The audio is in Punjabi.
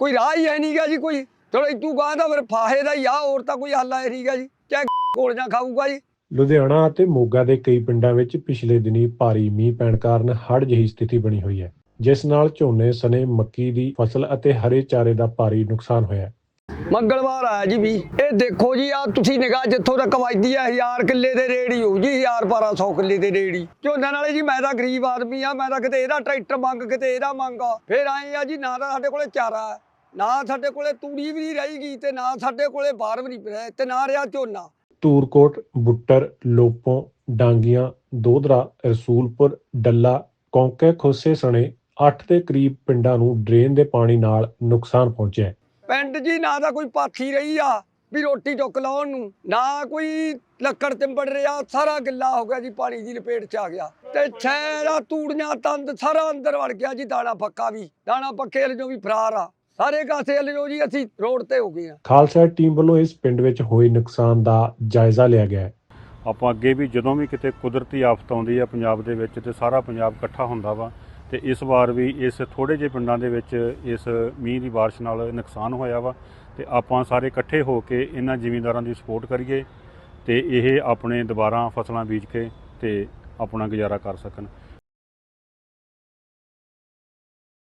ਕੋਈ ਰਾਹ ਹੀ ਹੈ ਨਹੀਂਗਾ ਜੀ ਕੋਈ। ਚਲੋ ਇਤੂ ਗਾਂ ਤਾਂ ਫਿਰ ਫਾਹੇ ਦਾ ਹੀ ਆ ਹੋਰ ਤਾਂ ਕੋਈ ਹੱਲ ਹੈ ਨਹੀਂਗਾ ਜੀ। ਚਾਹੇ ਕੋਲੀਆਂ ਖਾਊਗਾ ਜੀ। ਲੁਧਿਆਣਾ ਅਤੇ ਮੋਗਾ ਦੇ ਕਈ ਪਿੰਡਾਂ ਵਿੱਚ ਪਿਛਲੇ ਦਿਨੀ ਭਾਰੀ ਮੀਂਹ ਪੈਣ ਕਾਰਨ ਹੜ੍ਹ ਜਿਹੀ ਸਥਿਤੀ ਬਣੀ ਹੋਈ ਹੈ ਜਿਸ ਨਾਲ ਝੋਨੇ ਸਣੇ ਮੱਕੀ ਦੀ ਫਸਲ ਅਤੇ ਹਰੇ ਚਾਰੇ ਦਾ ਭਾਰੀ ਨੁਕਸਾਨ ਹੋਇਆ ਹੈ। ਮੰਗਲਵਾਰ ਆਇਆ ਜੀ ਵੀ। ਇਹ ਦੇਖੋ ਜੀ ਆ ਤੁਸੀਂ ਨਿਗਾਹ ਜਿੱਥੋਂ ਤੱਕ ਵੱਜਦੀ ਆ 1000 ਕਿੱਲੇ ਦੇ ਰੇੜੀ ਹੋਊ ਜੀ 1000 1200 ਕਿੱਲੇ ਦੇ ਰੇੜੀ। ਝੋਨਾ ਨਾਲੇ ਜੀ ਮੈਂ ਤਾਂ ਗਰੀਬ ਆਦਮੀ ਆ ਮੈਂ ਤਾਂ ਕਿਤੇ ਇਹਦਾ ਟਰੈਕਟਰ ਮੰਗ ਕਿਤੇ ਇਹਦਾ ਮੰਗਾ। ਫਿਰ ਆਏ ਆ ਜੀ ਨਾ ਤਾਂ ਸਾਡੇ ਕੋਲੇ ਚਾਰਾ ਹੈ, ਨਾ ਸਾਡੇ ਕੋਲੇ ਤੂੜੀ ਵੀ ਨਹੀਂ ਰਹੇਗੀ ਤੇ ਨਾ ਸਾਡੇ ਕੋਲੇ ਬਾਹਰ ਵੀ ਨਹੀਂ ਰਿਹਾ ਤੇ ਨਾ ਰਿਹਾ ਝੋਨਾ। ਧੂਰਕੋਟ ਬੁੱਟਰ ਲੋਪੋਂ ਡਾਂਗੀਆਂ ਦੋਦਰਾ ਰਸੂਲਪੁਰ ਡੱਲਾ ਕੌਂਕੇ ਖੋਸੇ ਸਣੇ 8 ਦੇ ਕਰੀਬ ਪਿੰਡਾਂ ਨੂੰ ਡਰੇਨ ਦੇ ਪਾਣੀ ਨਾਲ ਨੁਕਸਾਨ ਪਹੁੰਚਿਆ। ਪਿੰਡ ਜੀ ਨਾ ਤਾਂ ਕੋਈ ਪਾਥੀ ਰਹੀ ਆ ਵੀ ਰੋਟੀ ਚੁੱਕ ਲਾਉਣ ਨੂੰ ਨਾ ਕੋਈ ਲੱਕੜ ਤਿੰਬੜ ਰਿਹਾ ਸਾਰਾ ਗਿੱਲਾ ਹੋ ਗਿਆ ਜੀ ਪਾਣੀ ਦੀ ਲਪੇਟ ਚ ਆ ਗਿਆ। ਤੇ ਛੈਰਾ ਤੂੜੀਆਂ ਤੰਦ ਸਾਰਾ ਅੰਦਰ ਵੜ ਗਿਆ ਜੀ ਦਾਣਾ ਪੱਕਾ ਵੀ ਦਾਣਾ ਪੱਕੇ ਵਾਲੇ ਜੋ ਵੀ ਫਰਾਰ ਆ। ਸਾਰੇ ਕਾਸੇ ਵਾਲੇ ਜੋ ਅਸੀਂ ਰੋਡ ਤੇ ਹੋ ਗਏ ਆ ਖਾਲਸਾ ਟੀਮ ਵੱਲੋਂ ਇਸ ਪਿੰਡ ਵਿੱਚ ਹੋਏ ਨੁਕਸਾਨ ਦਾ ਜਾਇਜ਼ਾ ਲਿਆ ਗਿਆ ਹੈ। ਆਪਾਂ ਅੱਗੇ ਵੀ ਜਦੋਂ ਵੀ ਕਿਤੇ ਕੁਦਰਤੀ ਆਫਤ ਆਉਂਦੀ ਹੈ ਪੰਜਾਬ ਦੇ ਵਿੱਚ ਤੇ ਸਾਰਾ ਪੰਜਾਬ ਇਕੱਠਾ ਹੁੰਦਾ ਵਾ ਤੇ ਇਸ ਵਾਰ ਵੀ ਇਸ ਥੋੜੇ ਜਿਹੇ ਪਿੰਡਾਂ ਦੇ ਵਿੱਚ ਇਸ ਮੀਂਹ ਦੀ ਬਾਰਿਸ਼ ਨਾਲ ਨੁਕਸਾਨ ਹੋਇਆ ਵਾ ਤੇ ਆਪਾਂ ਸਾਰੇ ਇਕੱਠੇ ਹੋ ਕੇ ਇਹਨਾਂ ਜ਼ਿਮੀਂਦਾਰਾਂ ਦੀ ਸਪੋਰਟ ਕਰੀਏ ਤੇ ਇਹ ਆਪਣੇ ਦੁਬਾਰਾ ਫਸਲਾਂ ਬੀਜ ਕੇ ਤੇ ਆਪਣਾ ਗੁਜ਼ਾਰਾ ਕਰ ਸਕਣ।